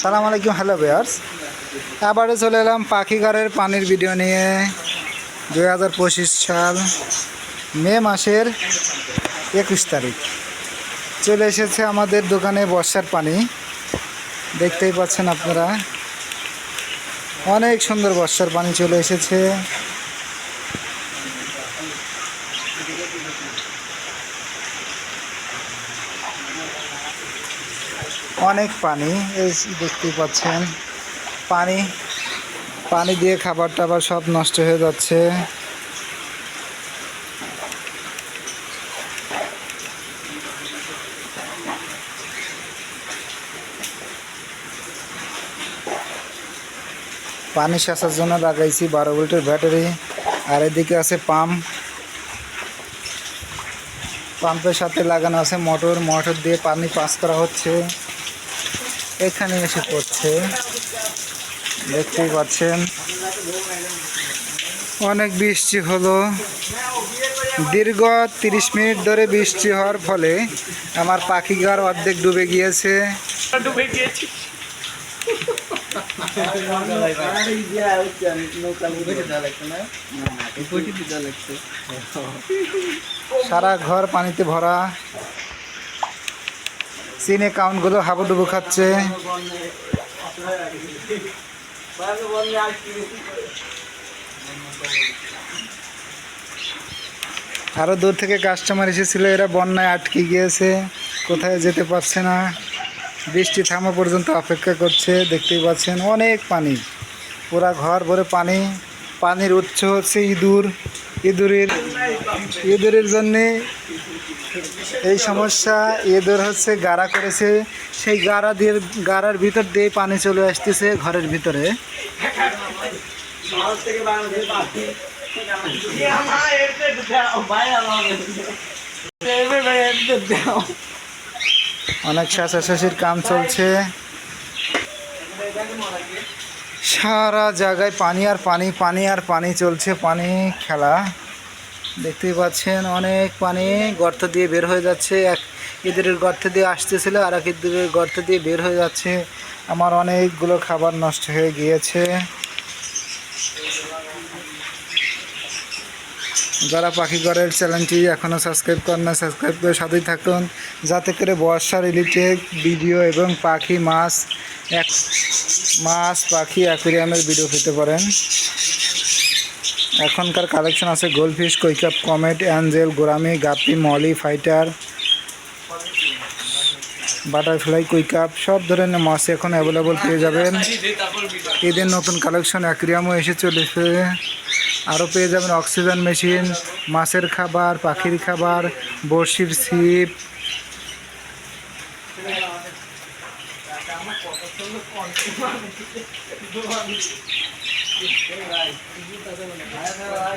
সালাম আলাইকুম, hello Beers আবারও চলে এলাম পাখিঘরের পানির ভিডিও নিয়ে। দুই হাজার পঁচিশ সাল, মে মাসের একুশ তারিখ। চলে এসেছে আমাদের দোকানে বর্ষার পানি। দেখতেই পাচ্ছেন আপনারা। অনেক সুন্দর বর্ষার পানি চলে এসেছে। অনেক পানি, এই দেখতেই পাচ্ছেন। পানি পানি দিয়ে খাবার টাবার সব নষ্ট হয়ে যাচ্ছে। পানি সেচার জন্য লাগাইছি বারো ভোল্টের ব্যাটারি, আর এদিকে আছে পাম্প। পাম্পের সাথে লাগানো আছে মোটর মোটর দিয়ে পানি পাস করা হচ্ছে। এখানে এসে পড়ছে। দেখতেই পাচ্ছেন। অনেক বৃষ্টি হলো। দীর্ঘ তিরিশ মিনিট ধরে বৃষ্টি হওয়ার ফলে আমার পাখি ঘর অর্ধেক ডুবে গিয়েছে। ডুবে গিয়েছি। সারা ঘর পানিতে ভরা। সিন অ্যাকাউন্টগুলো হাবুডুবু খাচ্ছে। আরও দূর থেকে কাস্টমার এসেছিল, এরা বন্যায় আটকে গিয়েছে, কোথায় যেতে পারছে না। বৃষ্টি থামা পর্যন্ত অপেক্ষা করছে, দেখতেই পাচ্ছেন অনেক পানি। পুরা ঘর ভরে পানি, পানির উৎস হচ্ছে ইঁদুর। ইঁদুরের ইঁদুরের জন্যে এই সমস্যা ইঁদুর হচ্ছে গাড়া করেছে। সেই গাড়া দিয়ে, গাড়ার ভিতর দিয়ে পানি চলে আসতেছে ঘরের ভিতরে। অনেক শাসাশাসির কাম চলছে। সারা জায়গায় পানি আর পানি পানি আর পানি চলছে, পানি খেলা। দেখতেই পাচ্ছেন, অনেক পানি গর্ত দিয়ে বের হয়ে যাচ্ছে। এক ইঁদুরের গর্ত দিয়ে আসতেছিল আর এক ইঁদুরের গর্ত দিয়ে বের হয়ে যাচ্ছে। আমার অনেকগুলো খাবার নষ্ট হয়ে গিয়েছে। যারা পাখি ঘরের চ্যানেলটি এখনও সাবস্ক্রাইব করেন না, সাবস্ক্রাইব করে সাথেই থাকুন। যাতে করে বর্ষা রিলেটেড ভিডিও এবং পাখি, মাছ, এক, মাছ, পাখি, অ্যাকুরিয়ামের ভিডিও পেতে পারেন। এখনকার কালেকশন আছে goldfish koi carp comet angel gourami guppy molly fighter butterfly koi carp সব ধরনের মাছ এখন অ্যাভেলেবল পেয়ে যাবেন। ঈদের নতুন কালেকশন অ্যাকুরিয়ামও এসে চলেছে আরও পেয়ে যাবেন অক্সিজেন মেশিন মাছের খাবার, পাখির খাবার, বড়শির ছিপ। 次食べるのかな?